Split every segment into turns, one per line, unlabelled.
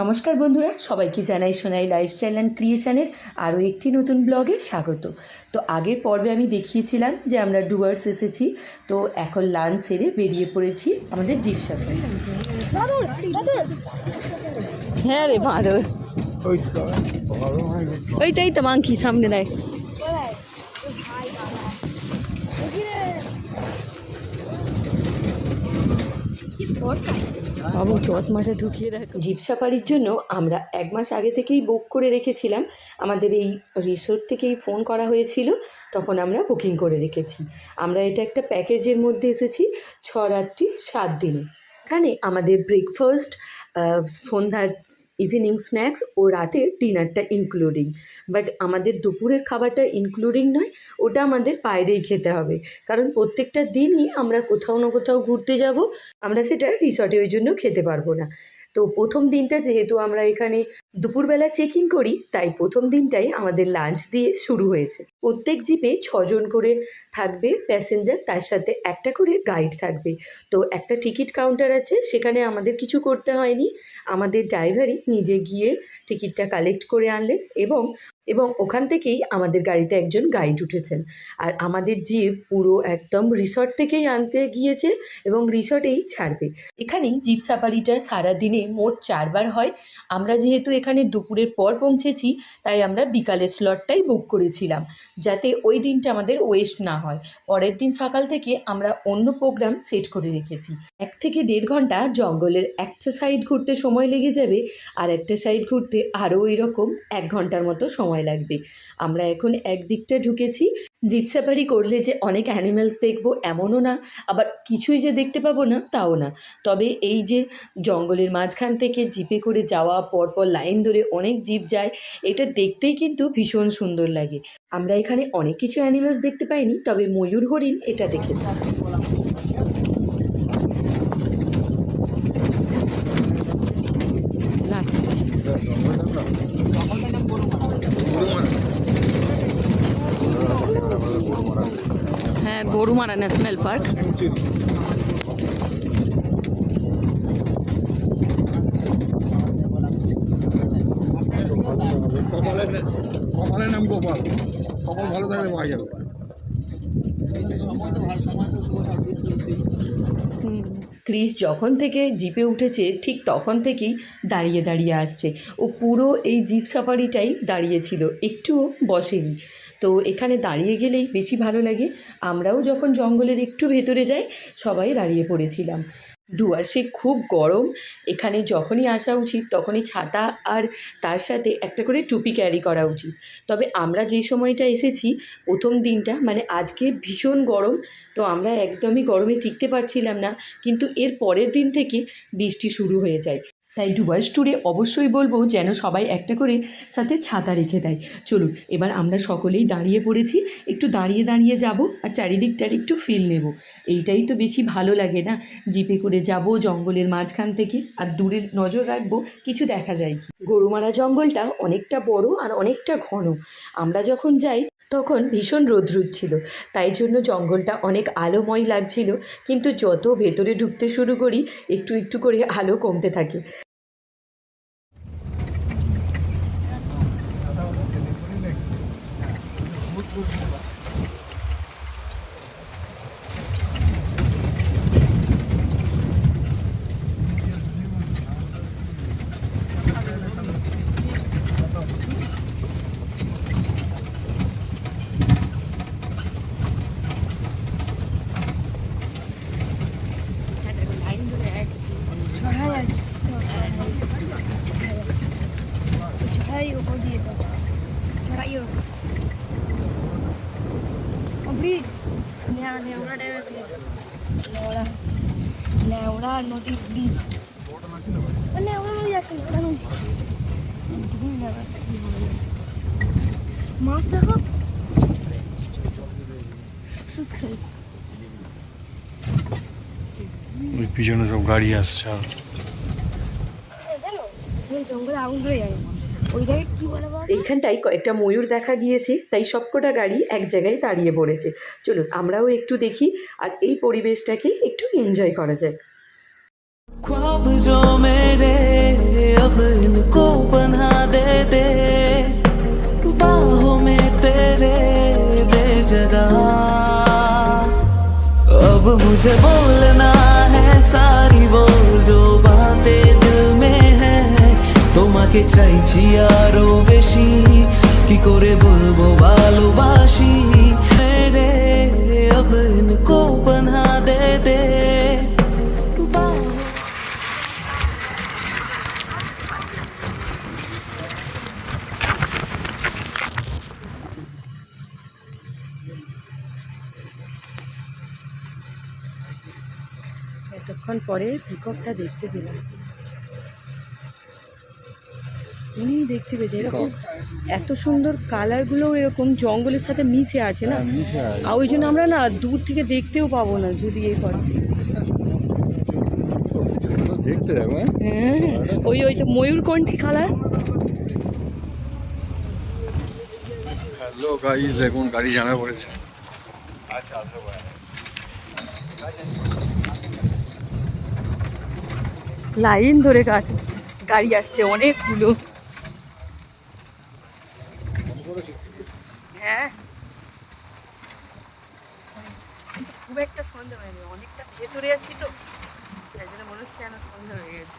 নমস্কার বন্ধুরা সবাইকে জানাই সোনাই লাইফস্টাইল অ্যান্ড ক্রিয়েশনের আরও একটি নতুন ব্লগে স্বাগত। তো আগের পর্বে আমি দেখিয়েছিলাম যে আমরা ডুয়ার্স এসেছি তো এখন লাঞ্চ সেরে বেরিয়ে পড়েছি আমাদের জিপ সাফারি হ্যাঁ রে বাঁদর ওইটাই তো মাংকি সামনে দেয় বাবু, চশমাটা ঢুকিয়ে রাখো। জিপ সাফারির জন্য আমরা এক মাস আগে থেকেই বুক করে রেখেছিলাম। আমাদের এই রিসোর্ট থেকেই ফোন করা হয়েছিল, তখন আমরা বুকিং করে রেখেছি। আমরা এটা একটা প্যাকেজের মধ্যে এসেছি, ছ রাত্রি সাত দিনে। এখানে আমাদের ব্রেকফাস্ট সন্ধ্যার ইভিনিং স্ন্যাক্স ও রাতের ডিনারটা ইনক্লুডিং বাট আমাদের দুপুরের খাবারটা ইনক্লুডিং নয়, ওটা আমাদের বাইরেই খেতে হবে। কারণ প্রত্যেকটা দিনই আমরা কোথাও না কোথাও ঘুরতে যাব, আমরা সেটা রিসর্টে ওই জন্য খেতে পারব না। তো প্রথম দিনটা যেহেতু আমরা এখানে দুপুরবেলা চেক ইন করি, তাই প্রথম দিনটাই আমাদের লাঞ্চ দিয়ে শুরু হয়েছে। প্রত্যেক জিপে ছজন করে থাকবে প্যাসেঞ্জার তার সাথে একটা করে গাইড থাকবে। তো একটা টিকিট কাউন্টার আছে, সেখানে আমাদের কিছু করতে হয়নি। আমাদের ড্রাইভারই নিজে গিয়ে টিকিটটা কালেক্ট করে আনলেন এবং এবং ওখান থেকেই আমাদের গাড়িতে একজন গাইড উঠেছেন। আর আমাদের জিপ পুরো একদম রিসর্ট থেকেই আনতে গিয়েছে এবং রিসর্টেই ছাড়বে। এখানেই জিপ সাফারিটা সারাদিনে মোট চারবার হয়। আমরা যেহেতু এখানে দুপুরের পর পৌঁছেছি, তাই আমরা বিকালের স্লটটাই বুক করেছিলাম, যাতে ওই দিনটা আমাদের ওয়েস্ট না হয়। পরের দিন সকাল থেকে আমরা অন্য প্রোগ্রাম সেট করে রেখেছি। এক থেকে দেড় ঘণ্টা জঙ্গলের একটা সাইড ঘুরতে সময় লেগে যাবে, আর একটা সাইড ঘুরতে আরও এরকম এক ঘণ্টার মতো সময় লাগবে। আমরা এখন একদিকটা ঢুকেছি জিপ সাফারি করলে যে অনেক অ্যানিমেলস দেখব এমনও না, আবার কিছুই যে দেখতে পাবো না তাও না। তবে এই যে জঙ্গলের মাঝখান থেকে জিপে করে যাওয়া, পরপর লাইন ধরে অনেক জিপ যায়, এটা দেখতেই কিন্তু ভীষণ সুন্দর লাগে। আমরা এখানে অনেক কিছু অ্যানিমেলস দেখতে পাইনি, তবে ময়ূর হরিণ এটা দেখেছি। Gorumara national park.
কপালের কপালের নাম গোপাল। কপাল ভালো থাকলে পাওয়া যাবে।
ক্রিস যখন থেকে জিপে উঠেছে ঠিক তখন থেকেই দাঁড়িয়ে দাঁড়িয়ে আসছে। ও পুরো এই জিপ সাফারিটাই দাঁড়িয়েছিল একটুও বসেনি। তো এখানে দাঁড়িয়ে গেলেই বেশি ভালো লাগে। আমরাও যখন জঙ্গলের একটু ভেতরে যাই, সবাই দাঁড়িয়ে পড়েছিলাম। ডুয়ার্সে খুব গরম। এখানে যখনই আসা উচিত, তখনই ছাতা আর তার সাথে একটা করে টুপি ক্যারি করা উচিত। তবে আমরা যে সময়টা এসেছি, প্রথম দিনটা মানে আজকে ভীষণ গরম, তো আমরা একদমই গরমে টিকতে পারছিলাম না। কিন্তু এর পরের দিন থেকে বৃষ্টি শুরু হয়ে যায়। তাই ডুয়ার্স ট্যুরে অবশ্যই বলব যেন সবাই একটা করে সাথে ছাতা রেখে দেয়। চলুন, এবার আমরা সকলেই দাঁড়িয়ে পড়েছি, একটু দাঁড়িয়ে দাঁড়িয়ে যাব আর চারিদিকটার একটু ফিল নেব। এইটাই তো বেশি ভালো লাগে না, জিপে করে যাব জঙ্গলের মাঝখান থেকে আর দূরে নজর রাখব, কিছু দেখা যায় কি? গরুমারা জঙ্গলটা অনেকটা বড় আর অনেকটা ঘন। আমরা যখন যাই, তখন ভীষণ রোদ্রুদ ছিল। তাই জন্য জঙ্গলটা অনেক আলোময় লাগছিল, কিন্তু যত ভেতরে ঢুকতে শুরু করি, একটু একটু করে আলো কমতে থাকে।
Thank you. টাইপের ব্রিজ নদী যাচ্ছে মাছ দেখো।
ওই পিছনে সব গাড়ি আসছে। আর
জঙ্গলে আগুন ধরে যাবে
এইখানটায় কয়েকটা ময়ূর দেখা গিয়েছে তাই সবকটা গাড়ি এক জায়গায় দাঁড়িয়ে পড়েছে। চলুন আমরাও একটু দেখি আর এই পরিবেশটাকে একটু এনজয় করা যায়
ख्वाब जो मेरे अब इनको बना दे दे। बाहों में तेरे दे जगह। अब मुझे वो চাইছি আরো বেশি কি করে বলবো ভালোবাসি রে अब इनको बना दे दे बाहों
এতক্ষণ পরে পিককটা দেখতে পেলাম উনি দেখতে পেয়েছে এরকম এত সুন্দর কালারগুলো এরকম জঙ্গলের সাথে মিশে আছে না? আর ওই জন্য আমরা না দূর থেকে দেখতেও পাবো না যদি এই করে
দেখতে
হ্যাঁ? ওই ওই তো ময়ূরকণ্ঠী কালার
হ্যালো গাইজ গাড়ি জানা পড়েছে। আচ্ছা আসতে
লাইন ধরে গাছ গাড়ি আসছে অনেকগুলো। হ্যাঁ। খুব একটা সন্ধ্যা হয়নি, অনেকটা ভেতরে আছি তো, তাই জন্য মনে হচ্ছে যেন সন্ধ্যা হয়ে গেছে।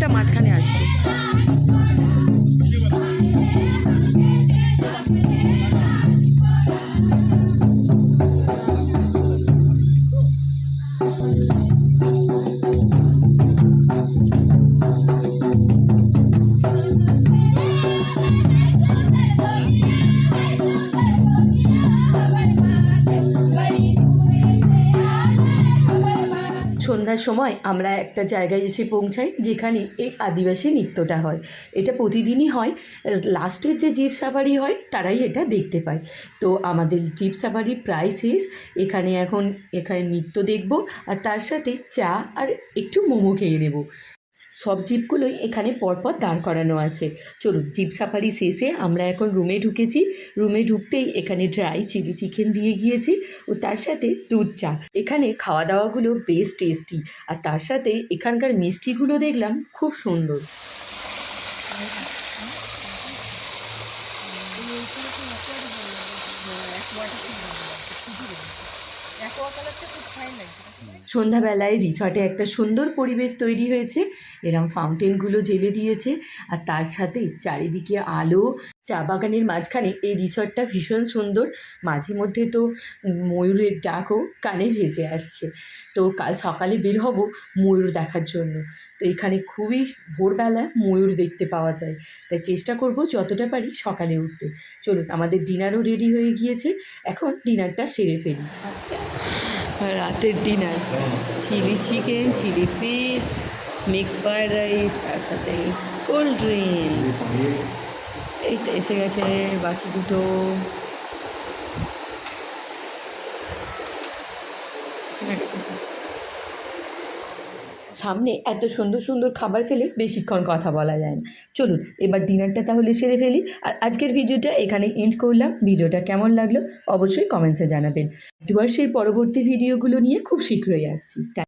এই কুকুরটা মাঝখানে আসছে। সন্ধ্যার সময় আমরা একটা জায়গায় এসে পৌঁছাই যেখানে এই আদিবাসী নৃত্যটা হয়। এটা প্রতিদিনই হয়। লাস্টের যে জিপ সাফারি হয়, তারাই এটা দেখতে পায়। তো আমাদের জিপ সাফারি প্রায় শেষ। এখানে এখন এখানে নৃত্য দেখব আর তার সাথে চা আর একটু মোমো খেয়ে নেব। সব জিপগুলোই এখানে পরপর দাঁড় করানো আছে। চলুন, জিপ সাফারি শেষে আমরা এখন রুমে ঢুকেছি। রুমে ঢুকতেই এখানে ড্রাই চিলি চিকেন দিয়ে গিয়েছি ও তার সাথে দুধ চা। এখানে খাওয়া দাওয়াগুলো বেশ টেস্টি আর তার সাথে এখানকার মিষ্টিগুলো দেখলাম খুব সুন্দর। সন্ধ্যাবেলায় রিসর্টে একটা সুন্দর পরিবেশ তৈরি হয়েছে। এরম ফাউন্টেনগুলো জেলে দিয়েছে। আর তার সাথে চারিদিকে আলো। বাগানের মাঝখানে এই রিসর্টটা ভীষণ সুন্দর। মাঝে মধ্যে তো ময়ূরের ডাকও কানে ভেসে আসছে। তো কাল সকালে বের হব ময়ূর দেখার জন্য। তো এখানে খুবই ভোরবেলা ময়ূর দেখতে পাওয়া যায়। তাই চেষ্টা করব যতটা পারি সকালে উঠতে। চলুন, আমাদের ডিনারও রেডি হয়ে গিয়েছে। এখন ডিনারটা সেরে ফেলি। রাতের dinner. Chilli chicken, chilli fish mix fried rice, তার সাথে কোল্ড ড্রিঙ্কস। এই তো এসে গেছে, বাকি দুটো। সামনে এত সুন্দর সুন্দর খাবার ফেলে বেশিক্ষণ কথা বলা যায় না। চলুন, এবার ডিনারটা তাহলে সেরে ফেলি। আর আজকের ভিডিওটা এখানে এন্ড করলাম। ভিডিওটা কেমন লাগল অবশ্যই কমেন্টসে জানাবেন। ডুয়ার্সের পরবর্তী ভিডিওগুলো নিয়ে খুব শীঘ্রই আসছি।